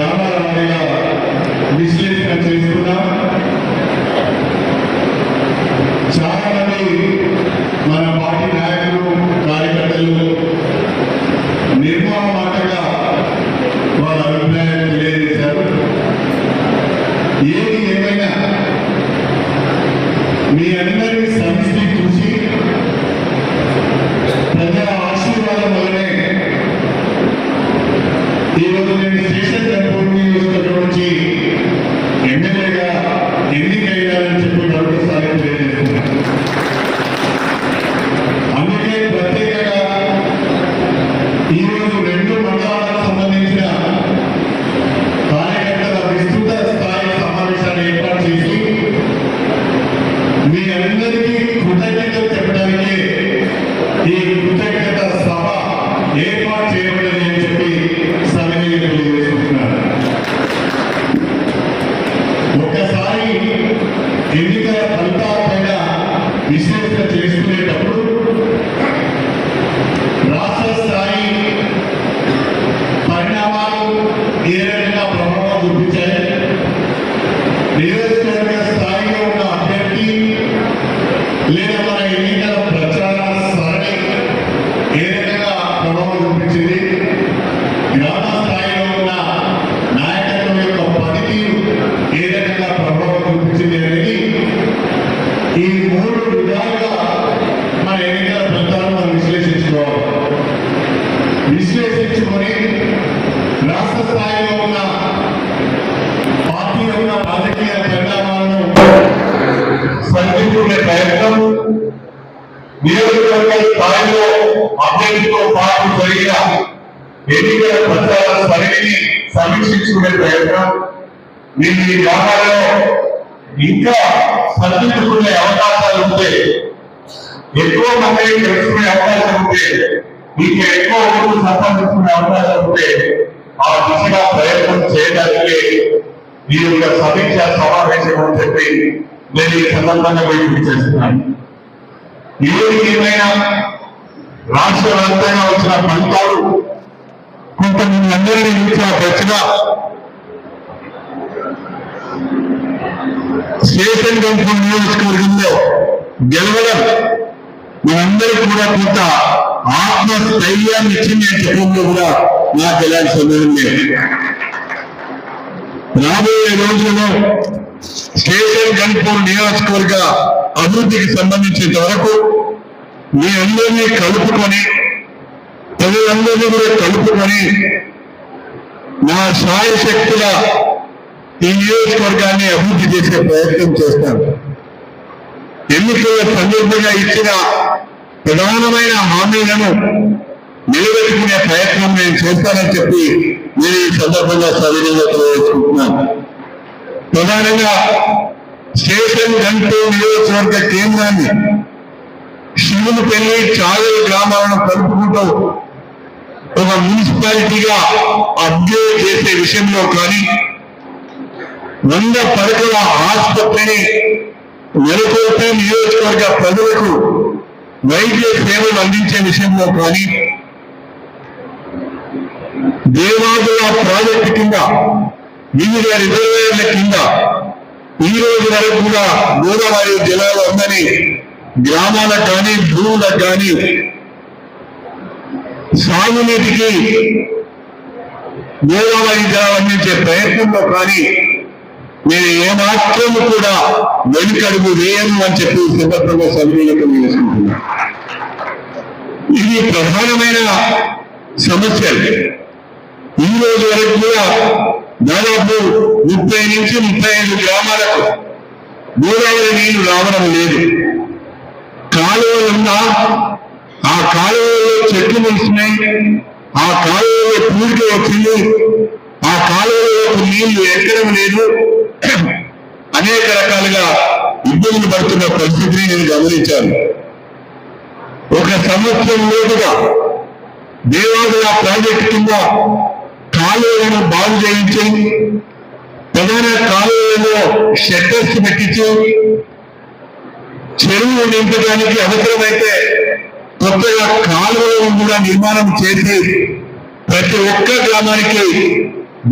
గ్రామాల వారీగా విశ్లేషణ చేసుకున్నాం సమీక్షించుకునే మీరు ఈ గ్రామాలలో ఇంకా సరిదిద్దుకునే అవకాశాలు ఉంటే ఎక్కువ మంది తెలుసుకునే అవకాశం ఉంటే మీకు ఎక్కువ ఓట్లు సంపాదించుకునే అవకాశం ఉంటే ఆ దిశగా ప్రయత్నం చేయడానికి ఈ యొక్క సమీక్ష సమావేశం అని చెప్పి నేను ఈ సందర్భంగా మీకు చేస్తున్నాను. ఏది ఏమైనా రాష్ట్ర వ్యాప్తంగా వచ్చిన ఫలితాలు కొంతమంది అందరినీ ఇచ్చిన ప్రశ్న స్టేషన్ కంట్రోల్ నియోజకవర్గంలో గెలవడం మనందరికీ కూడా కొంత ఆత్మస్థైర్యాన్ని ఇచ్చింది అని చెప్పడంలో కూడా నాకు ఎలాంటి సందేహం లేదు. రాబోయే రోజుల్లో స్టేషన్ గన్పూర్ నియోజకవర్గ అభివృద్ధికి సంబంధించినంత వరకు మీ అందరినీ కలుపుకొని ప్రజలందరినీ కూడా కలుపుకొని నా సాయశక్తుల ఈ నియోజకవర్గాన్ని అభివృద్ధి చేసే ప్రయత్నం చేస్తాను ఎన్నికల సందర్భంగా ఇచ్చిన ప్రధానమైన హామీలను నిలబెట్టుకునే ప్రయత్నం నేను చేస్తానని చెప్పి నేను ఈ సందర్భంగా సవినీయంగా తెలియజేసుకుంటున్నాను. ప్రధానంగా స్టేషన్ గంటూ నియోజకవర్గ కేంద్రాన్ని శివునిపల్లి చాగల గ్రామాలను కలుపుకుంటూ ఒక మున్సిపాలిటీగా అప్గ్రేడ్ చేసే విషయంలో కానీ వంద పడకల ఆసుపత్రిని నెలకొల్పి నియోజకవర్గ ప్రజలకు వైద్య సేవలు అందించే విషయంలో కానీ దేవాదుల ప్రాజెక్టు కింద వివిధ రిజర్వేయర్ల కింద ఈ రోజు వరకు కూడా గోదావరి జిల్లాలో ఉందని గ్రామాలకు కానీ భూములకు కానీ సాగునీటికి గోదావరి జలాలు అందించే ప్రయత్నంలో కానీ నేను ఏమాత్రం కూడా వెనుకడుగు వేయను అని చెప్పి సందర్భంగా సభ్యులకు వేసుకుంటున్నాను ఇది ప్రధానమైన సమస్య ఈ రోజు వరకు కూడా దాదాపు ముప్పై నుంచి ముప్పై ఐదు గ్రామాలకు గోదావరి నీళ్ళు రావడం లేదు. కాలువలు ఉన్నా ఆ కాలువలో చెట్లు వస్తున్నాయి ఆ కాలువలో పూడిక వచ్చింది ఆ కాలువలోకి నీళ్ళు ఎక్కడం లేదు. అనేక రకాలుగా ఇబ్బందులు పడుతున్న పరిస్థితిని నేను గమనించాను. ఒక సంవత్సరం లోపుగా దేవాలయ ప్రాజెక్టు కింద కాలువలను బాగు చేయించి ప్రధాన కాలువలలో షెట్టర్స్ పెట్టించి చెరువు నింపడానికి అవసరమైతే కొత్తగా కాలువలను కూడా నిర్మాణం చేసి ప్రతి ఒక్క గ్రామానికి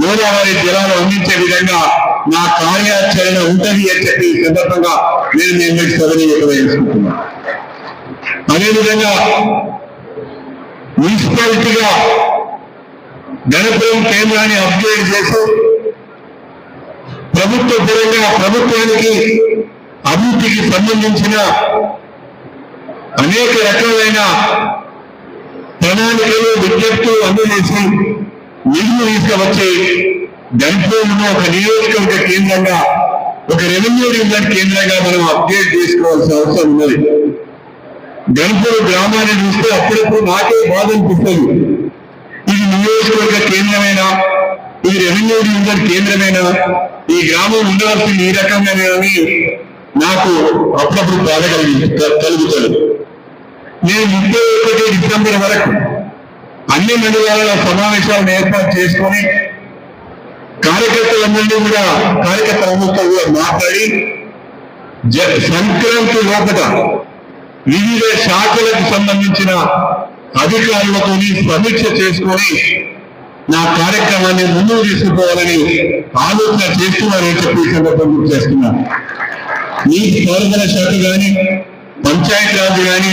గోదావరి జలాలు అందించే విధంగా నా కార్యాచరణ ఉంటది అని చెప్పి సందర్భంగా నేను మీ అందరికీ సదనీయంగా అదేవిధంగా మున్సిపాలిటీగా గణపురం కేంద్రాన్ని అప్గ్రేడ్ చేసి ప్రభుత్వ పరంగా ప్రభుత్వానికి అభివృద్ధికి సంబంధించిన అనేక రకాలైన ప్రణాళికలు విజ్ఞప్తులు అందజేసి నిధులు తీసుకువచ్చి గణపురంలో ఒక నియోజకవర్గ కేంద్రంగా ఒక రెవెన్యూ డివిజన్ కేంద్రంగా మనం అప్డేట్ చేసుకోవాల్సిన అవసరం ఉన్నది. గణపూర్ గ్రామాన్ని చూస్తే అప్పుడప్పుడు నాకే బాధ అనిపిస్తుంది. ఇది నియోజకవర్గ కేంద్రమేనా? ఇది రెవెన్యూ డివిజన్ కేంద్రమేనా? ఈ గ్రామం ఉండవలసింది ఈ రకంగానే అని నాకు అప్పుడప్పుడు బాధ కలిగి కలుగుతుంది. నేను ముప్పై ఒకటి డిసెంబర్ వరకు అన్ని మండలాల సమావేశాలను ఏర్పాటు చేసుకొని కార్యకర్తలందరినీ కూడా కార్యకర్తలందరితో కూడా మాట్లాడి జ- సంక్రాంతి లోపల వివిధ శాఖలకు సంబంధించిన అధికారులతో సమీక్ష చేసుకొని నా కార్యక్రమాన్ని ముందుకు తీసుకుపోవాలని ఆలోచన చేస్తున్నారని చెప్పి సందర్భం గుర్తు చేస్తున్నాను నీటి పారుదల శాఖ గాని పంచాయత్ రాజు కానీ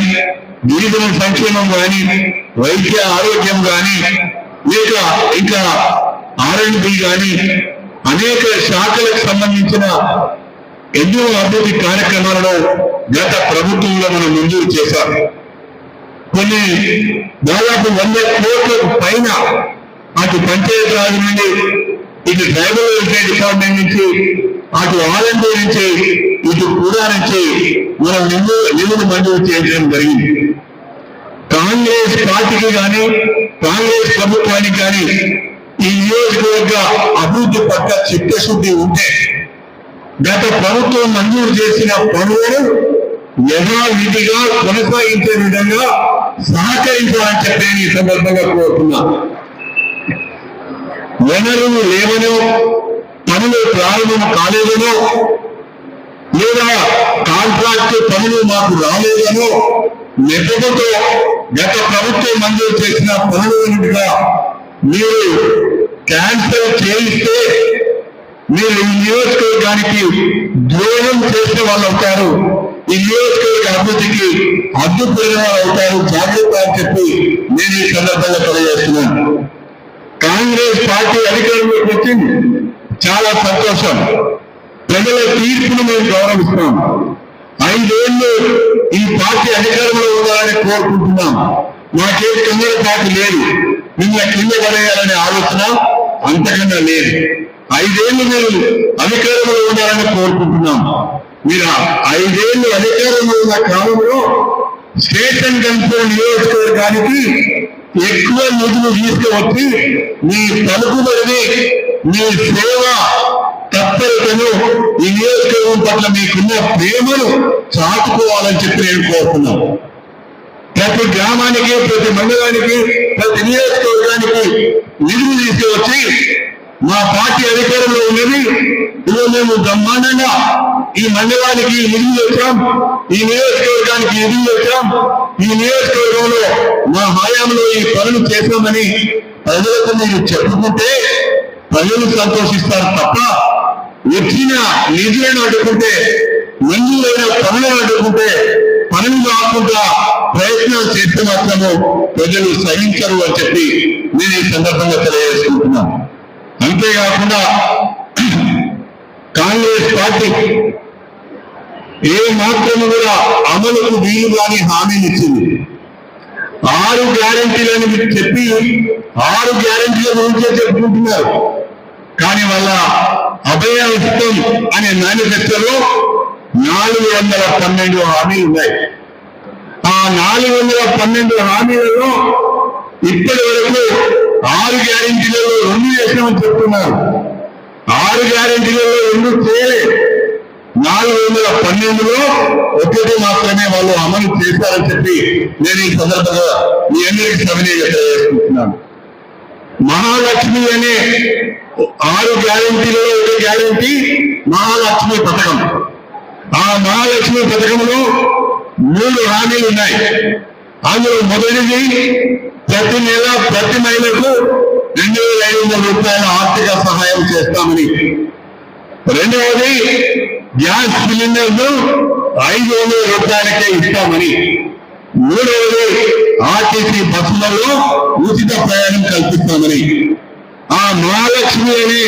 గిరిజన సంక్షేమం కానీ వైద్య ఆరోగ్యం కానీ లేక ఇంకా ఆర్ఎండ్బి కానీ అనేక శాఖలకు సంబంధించిన ఎన్నో అభివృద్ధి కార్యక్రమాలను గత ప్రభుత్వంలో మనం మంజూరు చేశాం. కొన్ని దాదాపు వంద కోట్లకు పైన అటు పంచాయత్ రాజ్ నుండి ఇటు ట్రైబల్ వెల్ఫేర్ డిపార్ట్మెంట్ నుంచి అటు ఆర్ఎండ్బి నుంచి ఇటు కూడా నుంచి మనం నిధులు నిధులు మంజూరు చేయడం జరిగింది. కాంగ్రెస్ పార్టీకి కానీ కాంగ్రెస్ ప్రభుత్వానికి కానీ ఈ నియోజకవర్గ అభివృద్ధి పట్ల చిత్తశుద్ధి ఉంటే గత ప్రభుత్వం మంజూరు చేసిన పనులను యథావిధిగా కొనసాగించే విధంగా సహకరించాలని చెప్పి ఈ సందర్భంగా కోరుతున్నా. వనరులు లేవనో పనులు ప్రారంభం కాలేదనో లేదా కాంట్రాక్ట్ పనులు మాకు రాలేదనో నెపంతో గత ప్రభుత్వం మంజూరు చేసిన పనులుగా మీరు క్యాన్సిల్ చేయిస్తే మీరు ఈ నియోజకవర్గానికి ద్రోహం చేసిన వాళ్ళు అవుతారు. ఈ నియోజకవర్గ అభివృద్ధికి అడ్డుపడిన వాళ్ళు అవుతారు. జాగ్రత్త అని చెప్పి నేను ఈ సందర్భంగా తెలియజేస్తున్నాను. కాంగ్రెస్ పార్టీ అధికారంలోకి వచ్చింది. చాలా సంతోషం. ప్రజల తీర్పును మేము గౌరవిస్తున్నాం. ఐదేళ్ళు ఈ పార్టీ అధికారంలో ఉండాలని కోరుకుంటున్నాం. మాకే కంగారు పార్టీ లేదు. నిన్న కింద పడేయాలనే ఆలోచన అంతకన్నా లేదు. ఐదేళ్ళు మీరు అధికారంలో ఉండాలని కోరుకుంటున్నాం. మీరు ఐదేళ్ళు అధికారంలో ఉన్న కాలంలో స్టేషన్ కంట్రోల్ నియోజకవర్గానికి ఎక్కువ నిధులు తీసుకువచ్చి మీ పలుకుబడిని మీ సేవ తత్పరతను ఈ నియోజకవర్గం పట్ల మీకున్న ప్రేమను చాటుకోవాలని చెప్పి నేను కోరుతున్నాను. ప్రతి గ్రామానికి ప్రతి మండలానికి ప్రతి నియోజకవర్గానికి నిధులు తీసుకువచ్చి మా పార్టీ అధికారంలో ఉన్నది. ఇదిగో మేము బ్రహ్మాండంగా ఈ మండలానికి నిధులు వచ్చాం ఈ నియోజకవర్గానికి నిధులు వచ్చాం ఈ నియోజకవర్గంలో మా హయాంలో ఈ పనులు చేశామని ప్రజలకు మీరు చెప్పుకుంటే ప్రజలు సంతోషిస్తారు తప్ప వచ్చిన నిధులను అడ్డుకుంటే మంజూరైన పనులను అడ్డుకుంటే పనులు కాకుండా ప్రయత్నం చేస్తే మాత్రము ప్రజలు సహించరు అని చెప్పి నేను ఈ సందర్భంగా తెలియజేసుకుంటున్నాను. అంతేకాకుండా కాంగ్రెస్ పార్టీ ఏ మాత్రము కూడా అమలుకు వీలు కాని హామీని ఇచ్చింది. ఆరు గ్యారంటీలని మీరు చెప్పి ఆరు గ్యారంటీల గురించే చెప్పుకుంటున్నారు. కానీ వాళ్ళ అభయహస్తం అనే మేనిఫెస్టోలో నాలుగు వందల పన్నెండు హామీలు ఉన్నాయి. ఆ నాలుగు వందల పన్నెండు హామీలలో ఇప్పటి వరకు ఆరు గ్యారెంటీలలో రెండు చేసామని చెప్తున్నారు. ఆరు గ్యారెంటీలలో రెండు చేయలేదు నాలుగు వందల పన్నెండులో ఒకటి మాత్రమే వాళ్ళు అమలు చేశారని చెప్పి నేను ఈ సందర్భంగా మీ అందరికీ సవినీయంగా తెలియజేసుకుంటున్నాను మహాలక్ష్మి అనే ఆరు గ్యారెంటీలలో ఒక గ్యారెంటీ మహాలక్ష్మి పథకం. ఆ మహాలక్ష్మి పథకంలో మూడు హామీలు ఉన్నాయి. అందులో మొదటిది ప్రతి నెల ప్రతి మహిళకు రెండు వేల ఐదు వందల రూపాయల ఆర్థిక సహాయం చేస్తామని. రెండవది గ్యాస్ సిలిండర్లు ఐదు వందల రూపాయలకే ఇస్తామని. మూడవది ఆర్టీసీ బస్సులలో ఉచిత ప్రయాణం కల్పిస్తామని. ఆ మహాలక్ష్మి అనే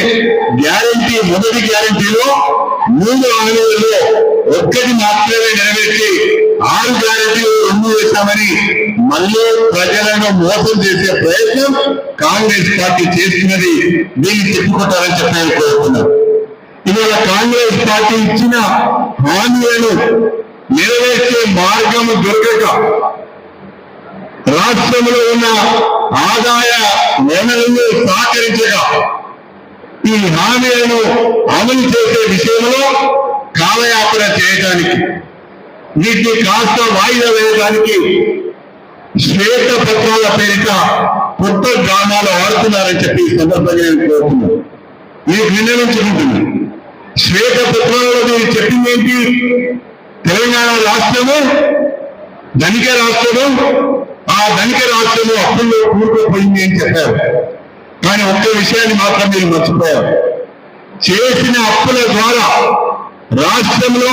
గ్యారంటీ మొదటి గ్యారంటీలో మూడు హామీలలో ఒక్కటి మాత్రమే నెరవేర్చి ఆరు గ్యారంటీలు రెండు వేశామని మళ్ళీ ప్రజలను మోసం చేసే ప్రయత్నం కాంగ్రెస్ పార్టీ చేస్తున్నది దీన్ని చెప్పుకుంటారని చెప్పాలని కోరుతున్నాను ఇవాళ కాంగ్రెస్ పార్టీ ఇచ్చిన హామీలను నెరవేర్చే మార్గము దొరకక రాష్ట్రంలో ఉన్న ఆదాయ వనరులు సహకరించగా ఈ హామీలను అమలు చేసే విషయంలో కాలయాపన చేయడానికి వీటిని కాస్త వాయిదా వేయడానికి శ్వేత పత్రాల పేరిట కొత్త గ్రామాలు వాడుతున్నారని చెప్పి ఈ సందర్భంగా నేను కోరుతున్నాను. మీకు విన్నవించుకుంటున్నాను శ్వేత పత్రాలలో మీరు చెప్పింది ఏంటి? తెలంగాణ రాష్ట్రము ధనిక రాష్ట్రము ఆ ధనిక రాష్ట్రము అప్పుల్లో కూరుకుపోయింది అని చెప్పారు. కానీ ఒక్క విషయాన్ని మాత్రం మీరు మర్చిపోయారు. చేసిన అప్పుల ద్వారా రాష్ట్రంలో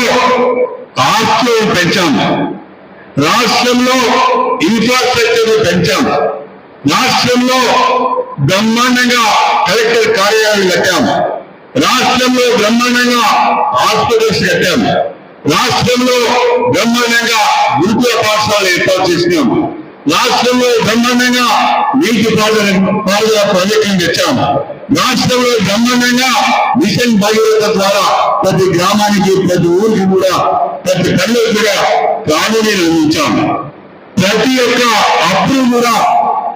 ఆస్తులు పెంచాం. రాష్ట్రంలో ఇన్ఫ్రాస్ట్రక్చర్ పెంచాము రాష్ట్రంలో బ్రహ్మాండంగా కలెక్టర్ కార్యాలయాలు కట్టాము రాష్ట్రంలో బ్రహ్మాండంగా హాస్పిటల్స్ కట్టాము రాష్ట్రంలో బ్రహ్మాండంగా గురుకుల పాఠశాలలు ఏర్పాటు చేసినాం. రాష్ట్రంలో బ్రహ్మాండంగా నీటి పారుదల పారుదల ప్రాజెక్టులు తెచ్చాము రాష్ట్రంలో బ్రహ్మాండంగా మిషన్ భగీరథ ద్వారా ప్రతి గ్రామానికి ప్రతి ఊరికి కూడా ప్రతి కళ్ళకి కూడా త్రాగునీరు అందించాము ప్రతి ఒక్క అప్పులు కూడా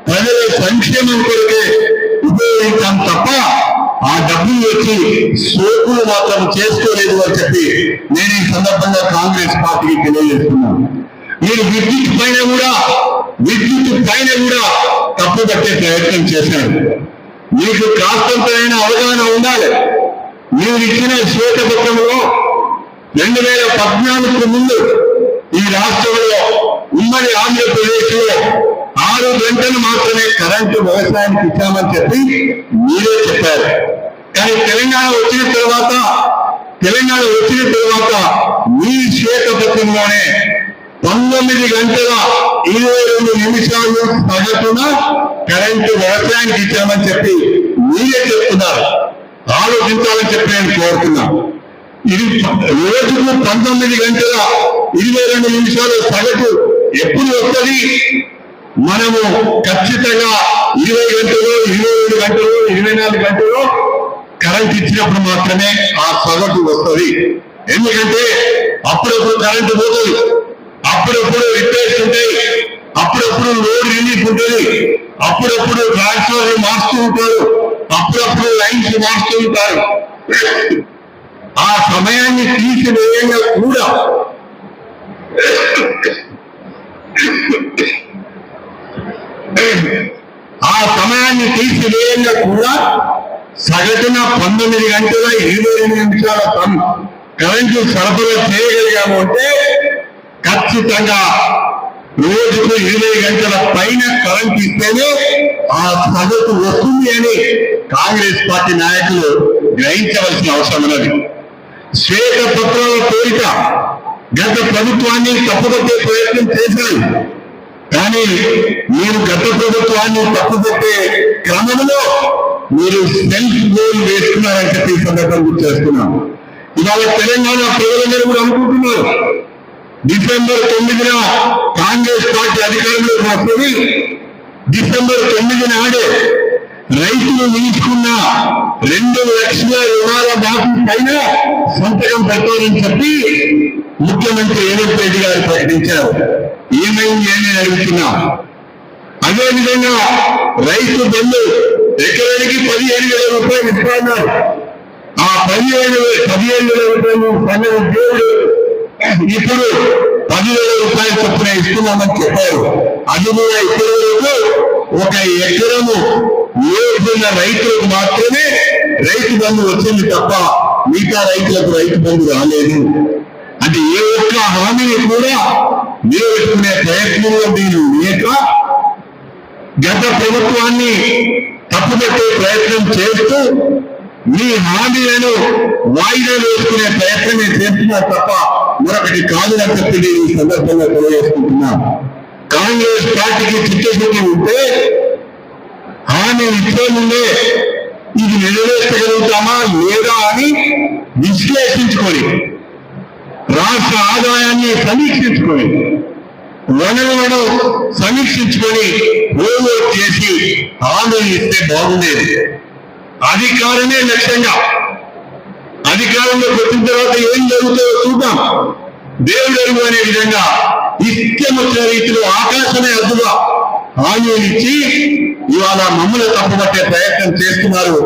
ప్రజల సంక్షేమం కొరకే ఉపయోగించాం తప్ప ఆ డబ్బులు వచ్చి సోకులు మాత్రం చేసుకోలేదు అని చెప్పి నేను ఈ సందర్భంగా కాంగ్రెస్ పార్టీకి తెలియజేస్తున్నాను. మీరు విద్యుత్ పైన కూడా విద్యుత్ పైన కూడా తప్పు పట్టే ప్రయత్నం చేశారు మీకు కాస్తంతైన అవగాహన ఉండాలి. మీరు ఇచ్చిన శ్వేతపత్రంలో రెండు వేల పద్నాలుగు ముందు ఈ రాష్ట్రంలో ఉమ్మడి ఆంధ్రప్రదేశ్లో ఆరు గంటలు మాత్రమే కరెంటు వ్యవసాయానికి ఇచ్చామని చెప్పి మీరే చెప్పారు. కానీ తెలంగాణ వచ్చిన తర్వాత తెలంగాణ వచ్చిన తర్వాత మీ శ్వేతపత్రంలోనే పంతొమ్మిది గంటల ఇరవై రెండు నిమిషాలు సగటున కరెంటు వ్యవసాయానికి ఇచ్చామని చెప్పి మీరే చెప్తున్నారు. ఆలోచించాలని చెప్పి నేను కోరుతున్నా. ఇది రోజుకు పంతొమ్మిది గంటల ఇరవై రెండు నిమిషాలు సగటు ఎప్పుడు వస్తుంది? మనము ఖచ్చితంగా ఇరవై గంటలు ఇరవై రెండు గంటలు ఇరవై నాలుగు గంటలు కరెంట్ ఇచ్చినప్పుడు మాత్రమే ఆ సగటు వస్తుంది. ఎందుకంటే అప్పుడప్పుడు కరెంటు పోతుంది. అప్పుడప్పుడు రిపేర్స్ ఉంటాయి అప్పుడప్పుడు రోడ్ రిలీఫ్ ఉంటుంది. అప్పుడప్పుడు ట్రాన్స్ఫర్ మార్చుతూ ఉంటారు. అప్పుడప్పుడు లైన్స్ మార్చుతూ ఉంటారు. ఆ సమయాన్ని తీసివేయంగా కూడా. ఆ సమయాన్ని తీసివేయంగా కూడా సగటున పంతొమ్మిది గంటల ఇరవై ఎనిమిది నిమిషాల కరెంటు సరఫరా చేయగలిగాము అంటే ఖచ్చితంగా రోజుకు ఇరవై గంటల పైన కరెంట్ ఇస్తేనే ఆ సగటు వస్తుంది అని కాంగ్రెస్ పార్టీ నాయకులు గ్రహించవలసిన అవసరం ఉన్నది. శ్వేత పత్రాల కోరిక గత ప్రభుత్వాన్ని తప్పుపట్టే ప్రయత్నం చేశారు. కానీ మీరు గత ప్రభుత్వాన్ని తప్పుపట్టే క్రమంలో మీరు సెల్ఫ్ గోల్ వేసుకున్నారని చెప్పి ఈ సందర్భం గుర్తు చేస్తున్నాను. ఇవాళ తెలంగాణ ప్రజలందరూ కూడా అనుకుంటున్నారు. డిసెంబర్ తొమ్మిదిన కాంగ్రెస్ పార్టీ అధికారంలోకి వస్తుంది. డిసెంబర్ తొమ్మిది నాడే రైతులు నిలుచుకున్న రెండు లక్షల రుణాల బాకీ పైన సంతకం పెట్టాలని చెప్పి ముఖ్యమంత్రి రేవంత్ రెడ్డి గారు ప్రకటించారు. ఏమైంది అని అడుగుతున్నా. అదేవిధంగా రైతు బంధు ఎకరానికి పదిహేను వేల రూపాయలు ఇస్తున్నారు. ఆ పదిహేను పదిహేను వేల రూపాయలు పన్నెండు దేవుడు ఇప్పుడు పదివేల రూపాయలు చొప్పున ఇస్తున్నామని చెప్పారు. అది కూడా ఇప్పటి ఒక ఎకరము వేస్తున్న రైతులకు మాత్రమే రైతు బంధు వచ్చింది తప్ప మిగతా రైతులకు రైతు బంధు రాలేదు. అంటే ఏ ఒక్క హామీని కూడా నిలబెట్టుకునే ప్రయత్నంలో మీరు లేక గత ప్రభుత్వాన్ని తప్పుపెట్టే ప్రయత్నం చేస్తూ మీ హామీలను వాయిదా వేసుకునే ప్రయత్నమే చేస్తున్నారు తప్ప మరొకటి కాదు అని చెప్పి నేను ఈ సందర్భంగా తెలియజేసుకుంటున్నా. కాంగ్రెస్ పార్టీకి చిత్తశుద్ధి ఉంటే హామీ ఇచ్చే ముందే ఇది నెరవేర్చగలుగుతామా లేదా అని విశ్లేషించుకొని రాష్ట్ర ఆదాయాన్ని సమీక్షించుకొని వనరులను సమీక్షించుకొని ఓవర్ చేసి హామీ ఇస్తే బాగుండేది. అధికారమే లక్ష్యంగా అధికారంలోకి వచ్చిన తర్వాత ఏం జరుగుతుందో చూద్దాం. దేవుడు ఎరుగు అనే విధంగా ఇష్టం వచ్చిన రీతిలో ఆకాశమే అద్దుగా హామీలు ఇవాళ మమ్మల్ని తప్పుపట్టే ప్రయత్నం చేస్తున్నారు.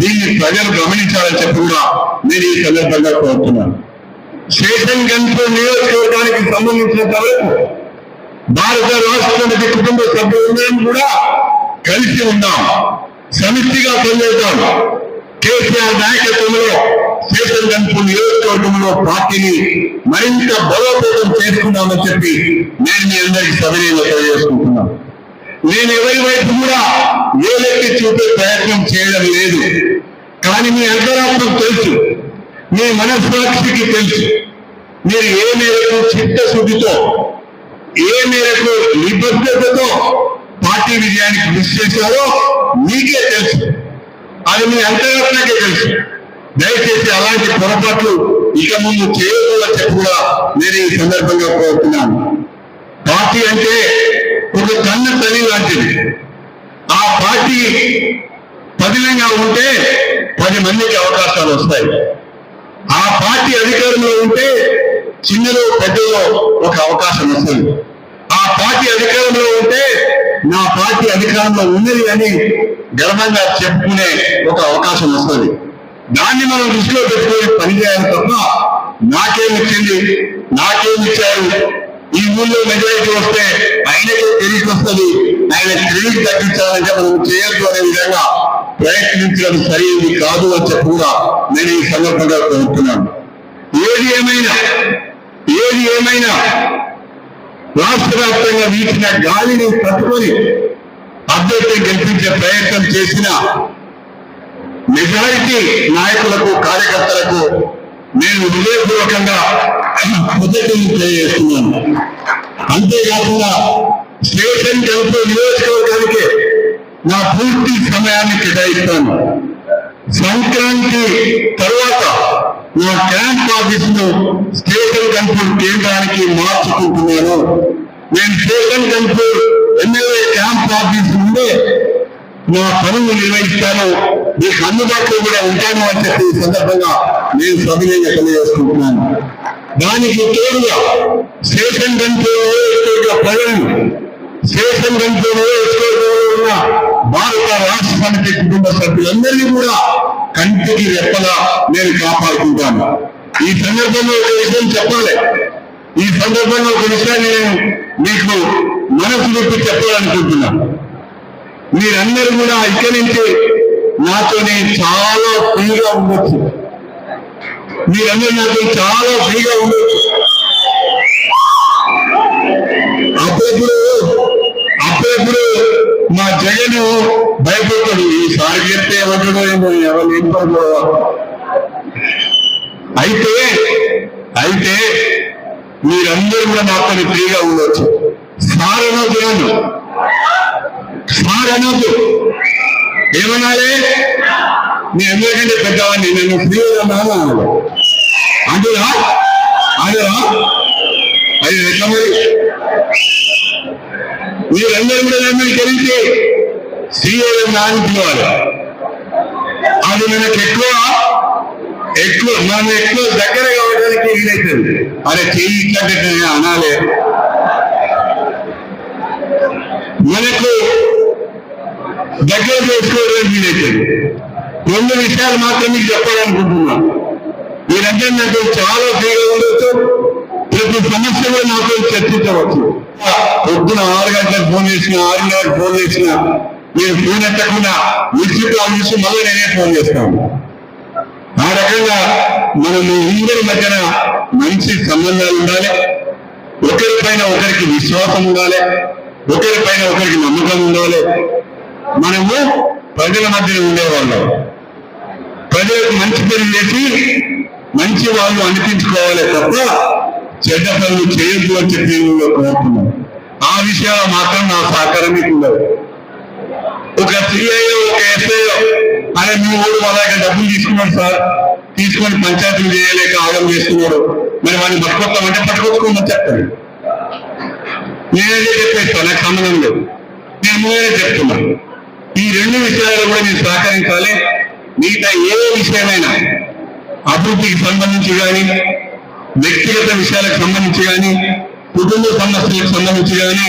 దీన్ని ప్రజలు గమనించాలని చెప్పి కూడా నేను ఈ సందర్భంగా కోరుతున్నాను. శేషన్ గన్పూర్ నియోజకవర్గానికి సంబంధించినంత వరకు భారత రాష్ట్రానికి కుటుంబ సభ్యులందరం కూడా కలిసి ఉన్నాం సమిష్టిగా పనిచేద్దాం కేసీఆర్ నాయకత్వంలో శేషన్ గన్పూర్ నియోజకవర్గంలో పార్టీని మరింత బలోపేతం చేసుకుందామని చెప్పి నేను మీ అందరికీ సవినీయంగా తెలియజేసుకుంటున్నాను నేను ఎవరి వైపు కూడా వేలెత్తి చూపే ప్రయత్నం చేయడం లేదు. కానీ మీ అంతరాత్మకు తెలుసు. మీ మనస్సాక్షికి తెలుసు. మీరు ఏ మేరకు చిత్తశుద్ధితో ఏ మేరకు నిబద్ధతతో పార్టీ విజయానికి కృషి చేశారో మీకే తెలుసు. అది మీ అంతరాత్మకే తెలుసు దయచేసి అలాంటి పొరపాట్లు ఇక ముందు చేయకూడదని చెప్పు కూడా నేను ఈ సందర్భంగా కోరుతున్నాను. పార్టీ అంటే ఒక కన్న తల్లి లాంటిది. ఆ పార్టీ పదిలంగా ఉంటే పది మందికి అవకాశాలు వస్తాయి. ఆ పార్టీ అధికారంలో ఉంటే చిన్నలో పెద్దలో ఒక అవకాశం వస్తుంది. ఆ పార్టీ అధికారంలో ఉంటే నా పార్టీ అధికారంలో ఉన్నది అని గర్వంగా చెప్పుకునే ఒక అవకాశం వస్తుంది. దాన్ని మనం దృష్టిలో పెట్టుకొని పనిచేయాలి తప్ప నాకేం ఇచ్చింది నాకేం ఇచ్చారు? ఈ ఊళ్ళో మెజారిటీ వస్తే ఆయనకే క్రెడిట్ వస్తుంది ఆయన క్రెడిట్ తగ్గించాలంటే మనం చేయొద్దు అనే విధంగా ప్రయత్నించడం సరైనది కాదు అని చెప్పి కూడా నేను ఈ సందర్భంగా కోరుతున్నాను. ఏది ఏమైనా ఏది ఏమైనా రాష్ట్ర వ్యాప్తంగా వీచిన గాలిని తట్టుకొని అభ్యర్థిని గెలిపించే ప్రయత్నం చేసిన మెజారిటీ నాయకులకు కార్యకర్తలకు నేను హృదయపూర్వకంగా కృతజ్ఞతలు తెలియజేస్తున్నాను అంతేకాకుండా స్టేషన్ కలిపే నియోజకవర్గానికి నా పూర్తి సమయాన్ని కేటాయిస్తాను. సంక్రాంతి తర్వాత నా క్యాంప్ ఆఫీసును స్టేషన్ కంట్రోల్ కేంద్రానికి మార్చుకుంటున్నాను. నేను station control MLA camp office నుండే నా పనులు నిర్వహిస్తాను. మీకు అందుబాటులో కూడా ఉంటాను అని చెప్పి ఈ సందర్భంగా నేను సవినయంగా తెలియజేసుకుంటున్నాను. దానికి తోడుగా స్టేషన్ కంట్రోల్ ప్రజలు స్టేషన్ గన్పూర్ ఉన్న భారత రాష్ట్ర సమితి కుటుంబ సభ్యులందరినీ కూడా కంటికి రెప్పలా నేను కాపాడుకుంటాను. ఈ సందర్భంలో ఒక విషయం చెప్పాలి. ఈ సందర్భంలో ఒక విషయాన్ని నేను మీకు మనసు నొప్పి చెప్పాలనుకుంటున్నాను మీరందరూ కూడా ఇక్కడి నుంచి నాతోని చాలా ఫ్రీగా ఉండొచ్చు. మీరందరూ నాతో చాలా ఫ్రీగా ఉండొచ్చు. అప్పుడప్పుడు అప్పుడప్పుడు మా జగన్ భయపడతాడు ఈసారి చెప్తే ఏమంటాడో ఏమో ఎవరు ఏం అయితే అయితే మీరందరూ కూడా నాతో ఫ్రీగా ఉండొచ్చు. సార్ అనొద్దు నన్ను సార్ అనొద్దు ఏమనాలి మీ అందరికంటే పెద్దవాడిని నన్ను ఫ్రీగా అన్నాను అనాలి. అంటురా అందురా? అది ఎట్లా మరి? మీరందరూ కూడా నన్ను కలిసి సీఎం నాని అది మనకు ఎక్కువ ఎక్కువ మనం ఎక్కువ దగ్గర కావడానికి వీలైతుంది. అరే చెయ్యి ఇట్లాంటి అనాలే. మనకు దగ్గర చేసుకోవడానికి వీలైతుంది. రెండు విషయాలు మాత్రం మీకు చెప్పాలనుకుంటున్నా. మీరందరూ నాకు చాలా ఫ్రీగా ఉండొచ్చు. ప్రతి సమస్య కూడా నాతో చర్చించవచ్చు. పొద్దున ఆరు గంటలకు ఫోన్ చేసిన ఆరున్నరకు ఫోన్ చేసిన నేను ఫోన్ ఎత్తకుండా మిస్డ్ కాల్ చేసి మళ్ళీ నేనే ఫోన్ చేస్తాను ఆ రకంగా మనం అందరి మధ్యన మంచి సంబంధాలు ఉండాలి. ఒకరిపైన ఒకరికి విశ్వాసం ఉండాలి. ఒకరిపైన ఒకరికి నమ్మకం ఉండాలి. మనము ప్రజల మధ్య ఉండేవాళ్ళం. ప్రజలకు మంచి పని చేసి మంచి వాళ్ళు అనిపించుకోవాలి తప్ప చెడ్డ పనులు చేయొద్దు అని చెప్పి కోరుతున్నాం ఆ విషయాలు మాత్రం నా సహకారం మీకు ఒక సిఐ ఒక ఎస్ఐ అనే మీ ఊరు మా దగ్గర డబ్బులు తీసుకున్నాడు సార్. తీసుకొని పంచాయతీలు చేయలేక ఆగం చేస్తున్నాడు మరి వాడిని పట్టుకొస్తామంటే పట్టుకొచ్చుకోమని చెప్తాను. నేనే చెప్పేస్తాను నాకు సంబంధం లేదు. నేను ముందే చెప్తున్నాను ఈ రెండు విషయాలు కూడా మీరు సహకరించాలి. మిగతా ఏ విషయమైనా అభివృద్ధికి సంబంధించి కానీ వ్యక్తిగత విషయాలకు సంబంధించి కానీ కుటుంబ సమస్యలకు సంబంధించి కానీ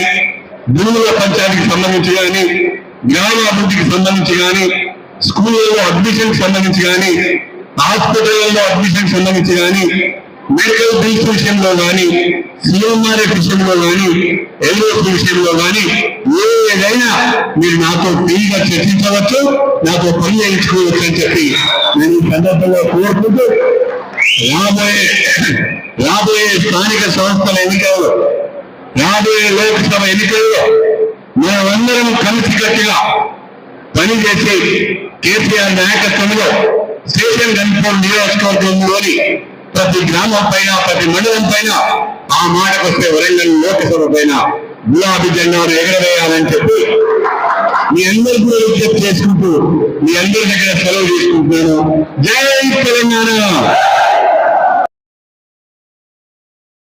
భూముల పంచాయతీకి సంబంధించి కానీ గ్రామ అభివృద్ధికి సంబంధించి కానీ స్కూళ్ళలో అడ్మిషన్ సంబంధించి కానీ హాస్పిటల్లో అడ్మిషన్ సంబంధించి కానీ మెడికల్ బిల్స్ విషయంలో కానీ సిఎంఆర్ఎఫ్ విషయంలో కానీ ఎల్ఓసి విషయంలో కానీ ఏదైనా మీరు నాతో ఫ్రీగా చర్చించవచ్చు నాతో పని చేయించుకోవచ్చు అని చెప్పి నేను ఈ సందర్భంగా కోరుకుంటూ రాబోయే రాబోయే స్థానిక సంస్థల ఎన్నికల్లో రాబోయే లోక్సభ ఎన్నికల్లో మనమందరం కలిసి గట్టిగా పనిచేసి కేసీఆర్ నాయకత్వంలో స్టేషన్ గన్పూర్ నియోజకవర్గంలోని ప్రతి గ్రామం పైన ప్రతి మండలం పైన ఆ మాటకు వస్తే వరంగల్ లోకసభ పైన గులాబీ జెండాను ఎగరవేయాలని చెప్పి మీ అందరికీ కూడా విజ్ఞప్తి చేసుకుంటూ మీ అందరి దగ్గర సెలవు తీసుకుంటున్నాను. జై తెలంగాణ!